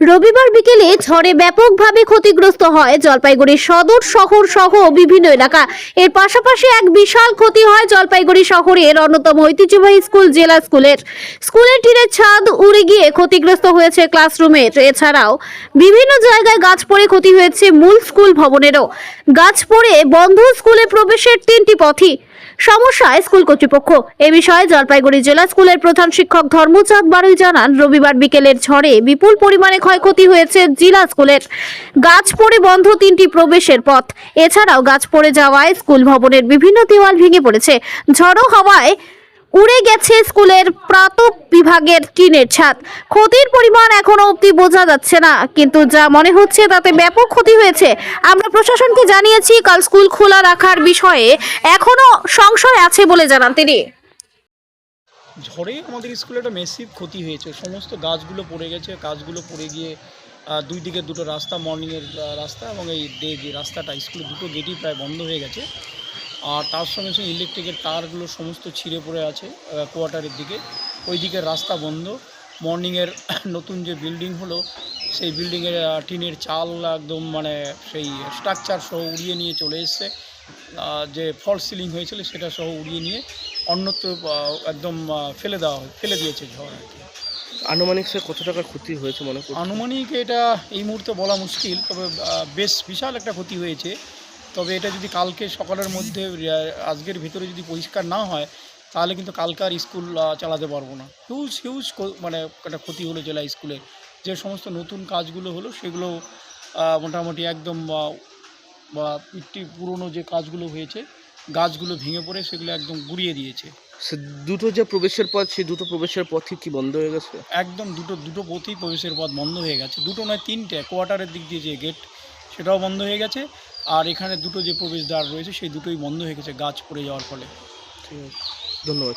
রবিবার বিকেলে ঝড়ে ব্যাপকভাবে ক্ষতিগ্রস্ত হয় জলপাইগুড়ি সদর শহর সহ বিভিন্ন এলাকা। এর পাশাপাশি এক বিশাল ক্ষতি হয় জলপাইগুড়ি শহরের অন্যতম ঐতিহ্যবাহী স্কুল জেলা স্কুলের। স্কুলের টিনের ছাদ উড়ে গিয়ে ক্ষতিগ্রস্ত হয়েছে ক্লাসরুমের। এছাড়াও বিভিন্ন জায়গায় গাছ পড়ে ক্ষতি হয়েছে মূল স্কুল ভবনেরও। গাছ পড়ে বন্ধ স্কুলে প্রবেশের তিনটি পথই। সমস্যায় স্কুল কর্তৃপক্ষ। এ বিষয়ে জলপাইগুড়ি জেলা স্কুলের প্রধান শিক্ষক ধর্মচাঁদ বারুই জানান, রবিবার বিকেলের ঝড়ে বিপুল পরিমাণে ক্ষয়ক্ষতি হয়েছে জেলা স্কুলের। গাছ পড়ে বন্ধ তিনটি প্রবেশের পথ। এছাড়াও গাছ পড়ে যাওয়ায় স্কুল ভবনের বিভিন্ন দেওয়াল ভেঙে পড়েছে। ঝড়ো হওয়ায় উড়ে গেছে স্কুলের প্রাতক বিভাগের টিনের ছাদ। ক্ষতির পরিমাণ এখনও অবধি বোঝা যাচ্ছে না, কিন্তু যা মনে হচ্ছে তাতে ব্যাপক ক্ষতি হয়েছে, আমরা প্রশাসনকে জানিয়েছি, কাল স্কুল খোলা রাখার বিষয়ে এখনও সংশয় আছে বলে জানান তিনি। ঝড়ে আমাদের স্কুলে একটা মেসিভ ক্ষতি হয়েছে। সমস্ত গাছগুলো পড়ে গেছে, গাছগুলো পড়ে গিয়ে দুই দিকে দুটো রাস্তা মর্নিংয়ের রাস্তা এবং এই ডে যে রাস্তাটা, স্কুলের দুটো গেটই প্রায় বন্ধ হয়ে গেছে। আর তার সঙ্গে সঙ্গে ইলেকট্রিকের তারগুলো সমস্ত ছিঁড়ে পড়ে আছে কোয়ার্টারের দিকে। ওই দিকের রাস্তা বন্ধ। মর্নিংয়ের নতুন যে বিল্ডিং হলো সেই বিল্ডিংয়ের টিনের চাল একদম মানে সেই স্ট্রাকচার সহ উড়িয়ে নিয়ে চলে এসছে। যে ফল সিলিং হয়েছিল সেটা সহ উড়িয়ে নিয়ে অন্যত্র একদম ফেলে দেওয়া হয় ফেলে দিয়েছে ঝড় আর কি। আনুমানিক সে কত টাকার ক্ষতি হয়েছে মনে আনুমানিক এটা এই মুহূর্তে বলা মুশকিল তবে বেশ বিশাল একটা ক্ষতি হয়েছে। তবে এটা যদি কালকে সকালের মধ্যে আজকের ভিতরে যদি পরিষ্কার না হয় তাহলে কিন্তু কালকে আর স্কুল চালাতে পারব না। হিউজ হিউজ মানে একটা ক্ষতি হলো জেলা স্কুলে। যে সমস্ত নতুন কাজগুলো হলো সেগুলো মোটামুটি একদম বা পিটি পুরনো যে কাজগুলো হয়েছে গাছগুলো ভেঙে পড়ে সেগুলো একদম গুড়িয়ে দিয়েছে। সে দুটো যে প্রবেশের পথ সেই দুটো প্রবেশের পথই কি বন্ধ হয়ে গেছে? একদম দুটো দুটো পথেই প্রবেশের পথ বন্ধ হয়ে গেছে। দুটো নয় তিনটে কোয়ার্টারের দিক দিয়ে যে গেট সেটাও বন্ধ হয়ে গেছে। আর এখানে দুটো যে প্রবেশদ্বার রয়েছে, সেই দুটোই বন্ধ হয়ে গেছে গাছ পড়ে যাওয়ার ফলে। ঠিক ধন্যবাদ